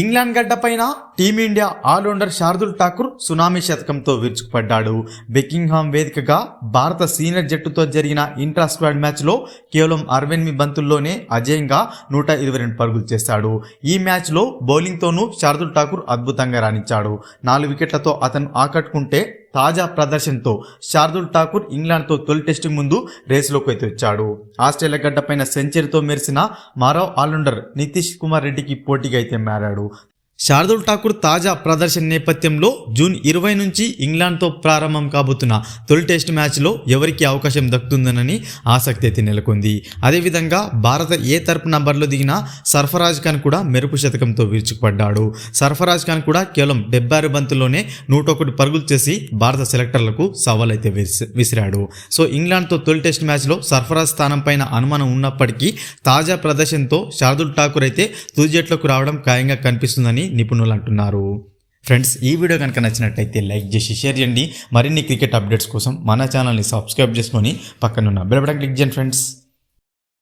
England గడ్డపైన Team India allrounder Shardul Thakur tsunami శతకంతో విరుచుకుపడ్డాడు. Beckenham వేదికగా భారత సీనియర్ జట్టుతో జరిగిన ఇంట్రా స్క్వాడ్ మ్యాచ్లో కేవలం అరవై ఎనిమిది బంతుల్లోనే అజయంగా నూట ఇరవై రెండు పరుగులు చేశాడు. ఈ మ్యాచ్లో బౌలింగ్తోనూ శార్దుల్ ఠాకూర్ అద్భుతంగా రాణించాడు. నాలుగు వికెట్లతో అతను ఆకట్టుకుంటే తాజా ప్రదర్శనతో శార్దుల్ ఠాకూర్ ఇంగ్లాండ్తో తొలి టెస్టు ముందు రేసులోకి అయితే వచ్చాడు. ఆస్ట్రేలియా గడ్డపైన సెంచరీతో మెరిసిన మరో ఆల్రౌండర్ నితీష్ కుమార్ రెడ్డికి పోటీగా అయితే మారాడు. శార్దుల్ ఠాకూర్ తాజా ప్రదర్శన నేపథ్యంలో జూన్ ఇరవై నుంచి ఇంగ్లాండ్తో ప్రారంభం కాబోతున్న తొలి టెస్ట్ మ్యాచ్లో ఎవరికి అవకాశం దక్కుతుందనని ఆసక్తి అయితే నెలకొంది. అదేవిధంగా భారత ఏ తరపున నంబర్లో దిగిన సర్ఫరాజ్ ఖాన్ కూడా మెరుపు శతకంతో విరుచుకుపడ్డాడు. సర్ఫరాజ్ ఖాన్ కూడా కేవలం డెబ్బై ఆరు బంతుల్లోనే నూట ఒకటి పరుగులు చేసి భారత సెలెక్టర్లకు సవాల్ అయితే విసి- విసిరాడు. సో ఇంగ్లాండ్తో తొలి టెస్ట్ మ్యాచ్లో సర్ఫరాజ్ స్థానం పైన అనుమానం ఉన్నప్పటికీ తాజా ప్రదర్శనతో శార్దుల్ ఠాకూర్ అయితే తుది జట్లకు రావడం ఖాయంగా కనిపిస్తుందని నిపుణులు అంటున్నారు ఫ్రెండ్స్ ఈ వీడియో కనుక నచ్చినట్టయితే లైక్ చేసి షేర్ చేయండి. మరిన్ని క్రికెట్ అప్డేట్స్ కోసం మన ఛానల్ని సబ్స్క్రైబ్ చేసుకొని పక్కనున్న బెల్ బటన్ క్లిక్ చేయండి ఫ్రెండ్స్